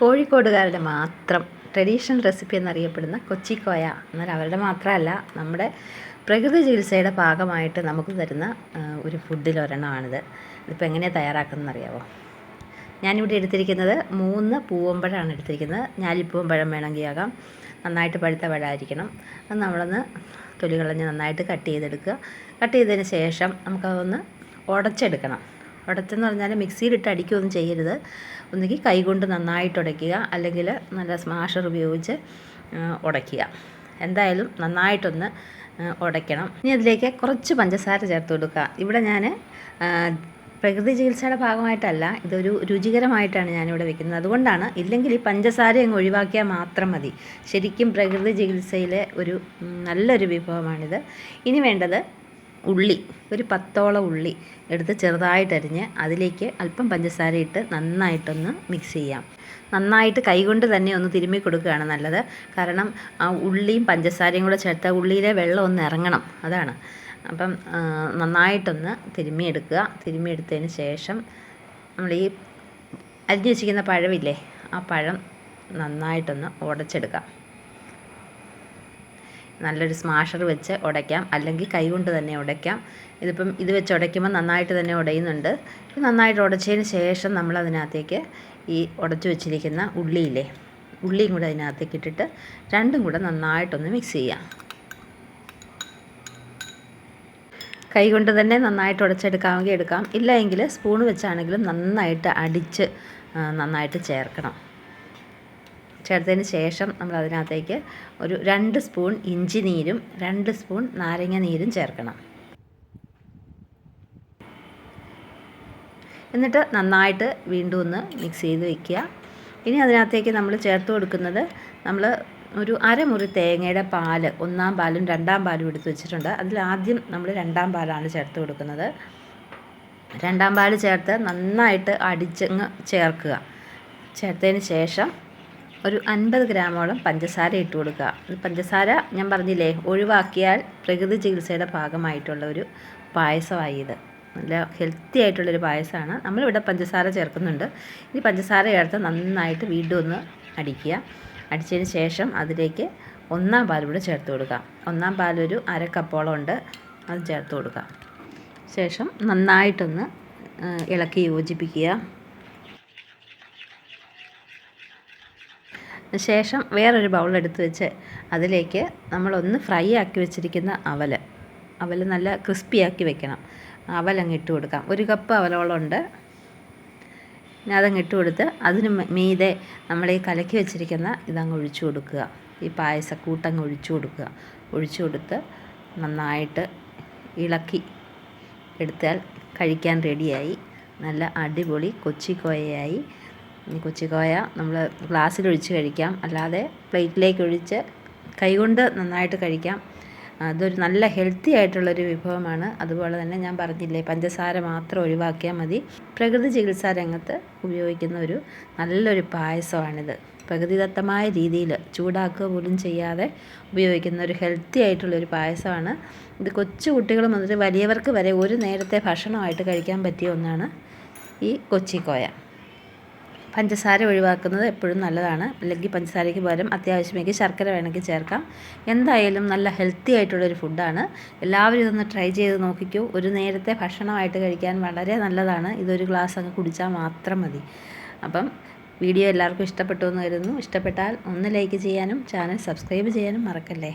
കോഴിക്കോടുകാരുടെ മാത്രം traditional recipe എന്നറിയപ്പെടുന്ന കൊച്ചിക്കോയ എന്നാൽ അവരുടെ മാത്രമല്ല നമ്മുടെ പ്രകൃതി ചികിത്സയുടെ ഭാഗമായിട്ട് നമുക്ക് തരുന്ന ഒരു ഫുഡിൽ ഒരെണ്ണമാണിത്. ഇതിപ്പോൾ എങ്ങനെയാണ് തയ്യാറാക്കുന്നത് അറിയാമോ ഞാനിവിടെ എടുത്തിരിക്കുന്നത് മൂന്ന് പൂവമ്പഴമാണ് എടുത്തിരിക്കുന്നത്. ഞാലിപ്പൂവമ്പഴം വേണമെങ്കിൽ ആകാം നന്നായിട്ട് പഴുത്ത പഴമായിരിക്കണം. അത് നമ്മളൊന്ന് തൊലി കളഞ്ഞ് നന്നായിട്ട് കട്ട് ചെയ്തെടുക്കുക. കട്ട് ചെയ്തതിന് ശേഷം നമുക്കതൊന്ന് ഉടച്ചെടുക്കണം. ഉടച്ചെന്ന് പറഞ്ഞാൽ മിക്സിയിലിട്ട് അടിക്കുകയൊന്നും ചെയ്യരുത്. ഒന്നുകിൽ കൈകൊണ്ട് നന്നായിട്ട് ഉടയ്ക്കുക അല്ലെങ്കിൽ നല്ല സ്മാഷർ ഉപയോഗിച്ച് ഉടയ്ക്കുക. എന്തായാലും നന്നായിട്ടൊന്ന് ഉടയ്ക്കണം. ഇനി അതിലേക്ക് കുറച്ച് പഞ്ചസാര ചേർത്ത് കൊടുക്കുക. ഇവിടെ ഞാൻ പ്രകൃതി ചികിത്സയുടെ ഭാഗമായിട്ടല്ല ഇതൊരു രുചികരമായിട്ടാണ് ഞാനിവിടെ വെക്കുന്നത്. അതുകൊണ്ടാണ് ഇല്ലെങ്കിൽ ഈ പഞ്ചസാര അങ്ങ് ഒഴിവാക്കിയാൽ മാത്രം മതി. ശരിക്കും പ്രകൃതി ചികിത്സയിലെ ഒരു നല്ലൊരു വിഭവമാണിത്. ഇനി വേണ്ടത് ഉള്ളി ഒരു പത്തോളം ഉള്ളി എടുത്ത് ചെറുതായിട്ടരിഞ്ഞ് അതിലേക്ക് അല്പം പഞ്ചസാര ഇട്ട് നന്നായിട്ടൊന്ന് മിക്സ് ചെയ്യാം. നന്നായിട്ട് കൈകൊണ്ട് തന്നെ ഒന്ന് തിരുമ്മി കൊടുക്കുകയാണ് നല്ലത്. കാരണം ആ ഉള്ളിയും പഞ്ചസാരയും കൂടെ ചേർത്ത ഉള്ളിയിലെ വെള്ളം ഒന്ന് ഇറങ്ങണം. അതാണ്. അപ്പം നന്നായിട്ടൊന്ന് തിരുമ്മിയെടുക്കുക. തിരുമ്മിയെടുത്തതിന് ശേഷം നമ്മൾ ഈ അരിഞ്ഞു വെച്ചിരിക്കുന്ന പഴമില്ലേ ആ പഴം നന്നായിട്ടൊന്ന് ഉടച്ചെടുക്കാം. നല്ലൊരു സ്മാഷർ വെച്ച് ഉടയ്ക്കാം. അല്ലെങ്കിൽ കൈകൊണ്ട് തന്നെ ഉടയ്ക്കാം. ഇതിപ്പം ഇത് വെച്ച് ഉടയ്ക്കുമ്പോൾ നന്നായിട്ട് തന്നെ ഉടയുന്നുണ്ട്. നന്നായിട്ട് ഉടച്ചതിന് ശേഷം നമ്മൾ അതിനകത്തേക്ക് ഈ ഉടച്ചു വെച്ചിരിക്കുന്ന ഉള്ളിയില്ലേ ഉള്ളിയും കൂടെ അതിനകത്തേക്ക് ഇട്ടിട്ട് രണ്ടും കൂടെ നന്നായിട്ടൊന്ന് മിക്സ് ചെയ്യാം. കൈ കൊണ്ട് തന്നെ നന്നായിട്ട് ഉടച്ചെടുക്കാമെങ്കിൽ എടുക്കാം. ഇല്ല എങ്കിൽ സ്പൂൺ വെച്ചാണെങ്കിലും നന്നായിട്ട് അടിച്ച് നന്നായിട്ട് ചേർക്കണം. ചേർത്തതിന് ശേഷം നമ്മൾ അതിനകത്തേക്ക് ഒരു രണ്ട് സ്പൂൺ ഇഞ്ചി നീരും രണ്ട് സ്പൂൺ നാരങ്ങ നീരും ചേർക്കണം. എന്നിട്ട് നന്നായിട്ട് വീണ്ടും ഒന്ന് മിക്സ് ചെയ്ത് വയ്ക്കുക ഇനി അതിനകത്തേക്ക് നമ്മൾ ചേർത്ത് കൊടുക്കുന്നത് നമ്മൾ ഒരു അരമുറി തേങ്ങയുടെ പാൽ ഒന്നാം പാലും രണ്ടാം പാലും എടുത്ത് വെച്ചിട്ടുണ്ട്. അതിൽ ആദ്യം നമ്മൾ രണ്ടാം പാലാണ് ചേർത്ത് കൊടുക്കുന്നത്. രണ്ടാം പാൽ ചേർത്ത് നന്നായിട്ട് അടിച്ചങ്ങ് ചേർക്കുക. ചേർത്തതിന് ശേഷം ഒരു അൻപത് ഗ്രാമോളം പഞ്ചസാര ഇട്ട് കൊടുക്കുക. പഞ്ചസാര ഞാൻ പറഞ്ഞില്ലേ ഒഴിവാക്കിയാൽ പ്രകൃതി ചികിത്സയുടെ ഭാഗമായിട്ടുള്ള ഒരു പായസമായി ഇത്. നല്ല ഹെൽത്തി ആയിട്ടുള്ളൊരു പായസമാണ്. നമ്മളിവിടെ പഞ്ചസാര ചേർക്കുന്നുണ്ട്. ഇനി പഞ്ചസാര ചേർത്ത് നന്നായിട്ട് വീണ്ടും ഒന്ന് അടിക്കുക. അടിച്ചതിന് ശേഷം അതിലേക്ക് ഒന്നാം പാൽ കൂടെ ചേർത്ത് കൊടുക്കുക. ഒന്നാം പാലൊരു അര കപ്പോളം ഉണ്ട് അത് ചേർത്ത് കൊടുക്കുക. ശേഷം നന്നായിട്ടൊന്ന് ഇളക്കി യോജിപ്പിക്കുക. ശേഷം വേറൊരു ബൗൾ എടുത്ത് വെച്ച് അതിലേക്ക് നമ്മളൊന്ന് ഫ്രൈ ആക്കി വെച്ചിരിക്കുന്ന അവൽ അവൽ നല്ല ക്രിസ്പി ആക്കി വെക്കണം. അവലങ്ങ് ഇട്ട് കൊടുക്കാം. ഒരു കപ്പ് അവലോളം ഉണ്ട്. പിന്നെ അതങ്ങ് ഇട്ട് കൊടുത്ത് അതിന് മീതെ നമ്മൾ ഈ കലക്കി വെച്ചിരിക്കുന്ന ഇതങ്ങ് ഒഴിച്ചു കൊടുക്കുക. ഈ പായസക്കൂട്ടങ്ങ് ഒഴിച്ചു കൊടുക്കുക. ഒഴിച്ചു കൊടുത്ത് നന്നായിട്ട് ഇളക്കി എടുത്താൽ കഴിക്കാൻ റെഡിയായി നല്ല അടിപൊളി കൊച്ചിക്കോയയായി. കൊച്ചിക്കോയ നമ്മൾ ഗ്ലാസ്സിലൊഴിച്ച് കഴിക്കാം. അല്ലാതെ പ്ലേറ്റിലേക്ക് ഒഴിച്ച് കൈകൊണ്ട് നന്നായിട്ട് കഴിക്കാം. അതൊരു നല്ല ഹെൽത്തി ആയിട്ടുള്ളൊരു വിഭവമാണ്. അതുപോലെ തന്നെ ഞാൻ പറഞ്ഞില്ലേ പഞ്ചസാര മാത്രം ഒഴിവാക്കിയാൽ മതി. പ്രകൃതി ചികിത്സാ രംഗത്ത് ഉപയോഗിക്കുന്ന ഒരു നല്ലൊരു പായസമാണിത്. പ്രകൃതിദത്തമായ രീതിയിൽ ചൂടാക്കുക പോലും ചെയ്യാതെ ഉപയോഗിക്കുന്ന ഒരു ഹെൽത്തി ആയിട്ടുള്ളൊരു പായസമാണ്. ഇത് കൊച്ചു കുട്ടികൾ മുതൽ വലിയവർക്ക് വരെ ഒരു നേരത്തെ ഭക്ഷണമായിട്ട് കഴിക്കാൻ പറ്റിയ ഒന്നാണ് ഈ കൊച്ചിക്കോയ പഞ്ചസാര ഒഴിവാക്കുന്നത് എപ്പോഴും നല്ലതാണ്. അല്ലെങ്കിൽ പഞ്ചസാരയ്ക്ക് പകരം അത്യാവശ്യമെങ്കിൽ ശർക്കര വേണമെങ്കിൽ ചേർക്കാം. എന്തായാലും നല്ല ഹെൽത്തി ആയിട്ടുള്ളൊരു ഫുഡാണ് എല്ലാവരും ഇതൊന്ന് ട്രൈ ചെയ്ത് നോക്കിക്കൂ. ഒരു നേരത്തെ ഭക്ഷണമായിട്ട് കഴിക്കാൻ വളരെ നല്ലതാണ്. ഇതൊരു ഗ്ലാസ് അങ്ങ് കുടിച്ചാൽ മാത്രം മതി. അപ്പം വീഡിയോ എല്ലാവർക്കും ഇഷ്ടപ്പെട്ടു എന്ന് കരുതുന്നു. ഇഷ്ടപ്പെട്ടാൽ ഒന്ന് ലൈക്ക് ചെയ്യാനും ചാനൽ സബ്സ്ക്രൈബ് ചെയ്യാനും മറക്കല്ലേ?